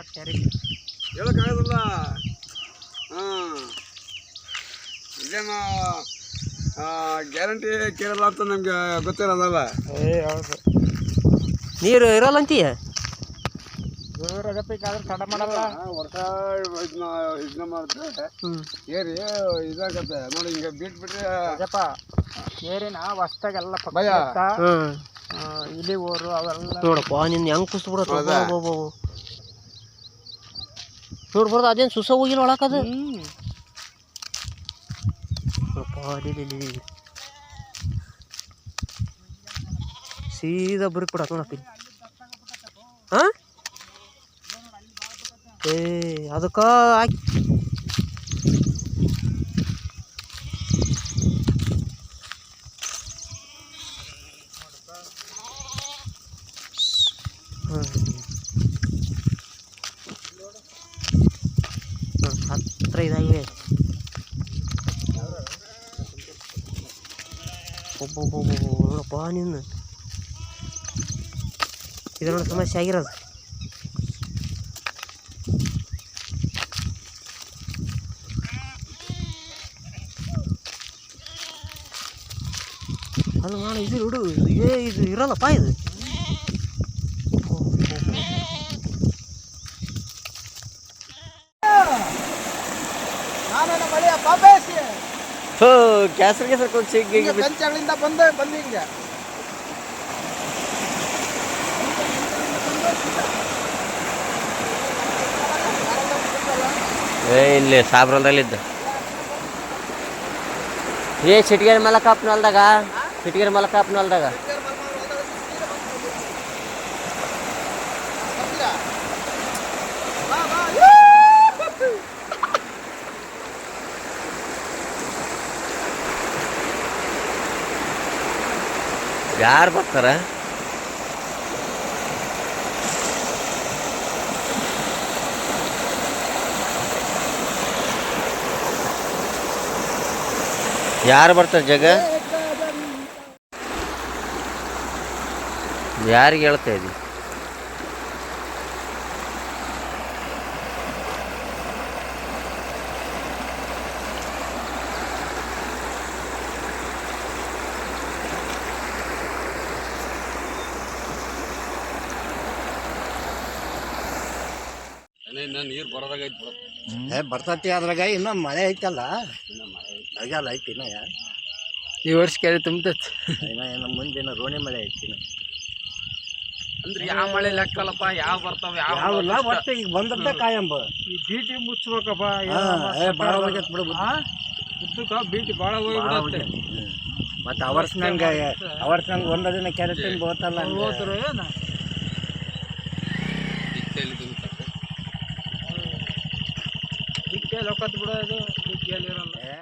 ಬರಕ್ಕೆ ಕ್ಯಾರಿ ಹೇಳಕ್ಕಾಗೋದಿಲ್ಲ. ಹಾಂ. ಇದೇನು ಗ್ಯಾರಂಟಿ ಕೇಳಲ್ಲ ಅಂತ ನಮ್ಗೆ ಗೊತ್ತಿರೋದಲ್ಲ. ಏ ಹೌದು. ನೀರು ಇರಲ್ಲ ಅಂತೀಯ ರಗಪ್ಪ ಆದ್ರೆ ತಡ ಮಾಡಲ್ಲ ವರ್ಷ ಇದನ್ನ ಇದನ್ನ ಮಾಡಿದ್ರೆ ಏರಿ ಇದಾಗತ್ತೆ. ನೋಡಿ ಹಿಂಗೆ ಬಿಟ್ಬಿಟ್ರೆ ರಗಪ್ಪ ಏರಿನ ಹೊಸ್ದಾಗೆಲ್ಲ ಭಯ. ಇಲಿ ಊರು ಅವೆಲ್ಲ ನೋಡಪ್ಪ ನಿನ್ನ ಹೆಂಗೆ ಕುಸ್ತು ಬಿಡತ್ತ? ಹೌದಾ? ನೋಡ್ಬಾರ್ದು ಅದೇನು ಸುಸ ಹೋಗಿಲ್ಲ ಒಳಕದು. ಸೀದಾ ಬರೀಕ್ ಬಿಡ ನೋಡಪ್ಪ ಹಾಂ? ಏ ಅದಕ್ಕೆ ಹಾಕಿ ಹತ್ರ ಇದಾಗಿವೆ ಒಬ್ಬೊಬ್ಬೊಬ್ಬ ನೋಡಪ್ಪ ನಿನ್ನ ಇದು ನೋಡಿ ಸಮಸ್ಯೆ ಆಗಿರೋದು ಅಲ್ಲ ಮಾಡ ಇದು ಹುಡು ಏ ಇದು ಇರಲ್ಲಪ್ಪ ಇದು ಹೋ ಕ್ಯಾಸರ್ ಕ್ಯಾಸರ್ ಕೊಚ್ಚಿ ಸಿಗ್ಗಿ ಬೆಂಚಗಳಿಂದ ಬಂದ ಬಂದು ಹಿಂಗೆ. ಏ ಇಲ್ಲಿ ಸಾಬ್ರಲ್ದಲ್ಲಿದ್ದ. ಏ ಚಿಟ್ಗೇರಿ ಮಲಕಪ್ಪನ ಹೊಲ್ದಾಗ ಚಿಟ್ಗೇರಿ ಮಲಕಪ್ಪನ ಯಾರು ಬರ್ತಾರ? ಯಾರು ಬರ್ತಾರೆ ಜಗ? ಯಾರಿಗೆ ಹೇಳ್ತಾ ಇದ್ದಿ ನೀರು ಬರೋದಾಗ ಏ ಬರ್ತತಿ ಅದ್ರಾಗ ಇನ್ನೂ ಮಳೆ ಐತಲ್ಲ? ಮಳೆಗಾಲ ಐತಿ. ಇನ್ನ ಯಾ- ಈ ವರ್ಷ ಕೆರೆ ತುಂಬತೈತಿ. ಇನ್ನ ಇನ್ನು ಮುಂದಿನ ರೋಣಿ ಮಳೆ ಐತಿ ಇನ್ನ. ಅಂದ್ರೆ ಯಾವ ಮಳೆ ಲೆಕ್ಕಲ್ಲಪ್ಪ ಯಾವ ಬರ್ತಾವ ಯಾವಲ್ಲ ಒಟ್ಟು ಈಗ ಬಂದದ್ದ ಕಾಯಂಬ. ಈ ಬೀಟಿ ಮುಚ್ಚಬೇಕಪ್ಪ ಹಾ, ಏ ಭಾಳ ಹೋಗೈತೆ ಬಿಡು ಬುದ್ಧಿ. ಉದ್ದಕ್ಕ ಬೀಟಿ ಭಾಳ ಭಾಳ ಹೋಗ್ಬಿಡತ್ತೆ ಹೋಗೈತಿ. ಹ್ಮ್. ಮತ್ತೆ ಅವರ್ಸ್ ನಂಗೆ ಅವರ್ಸ್ ನಂಗೆ ಒಂದ ದಿನ ಹಂಗೆ. ಹೋದ್ರು ಏನ? ದಿಕ್ಕೆ ಲೊಕ್ಕತ್ ಬಿಡೋದು ದಿಕ್ಕೇಲಿ ಇರಲ್ಲ ಏ,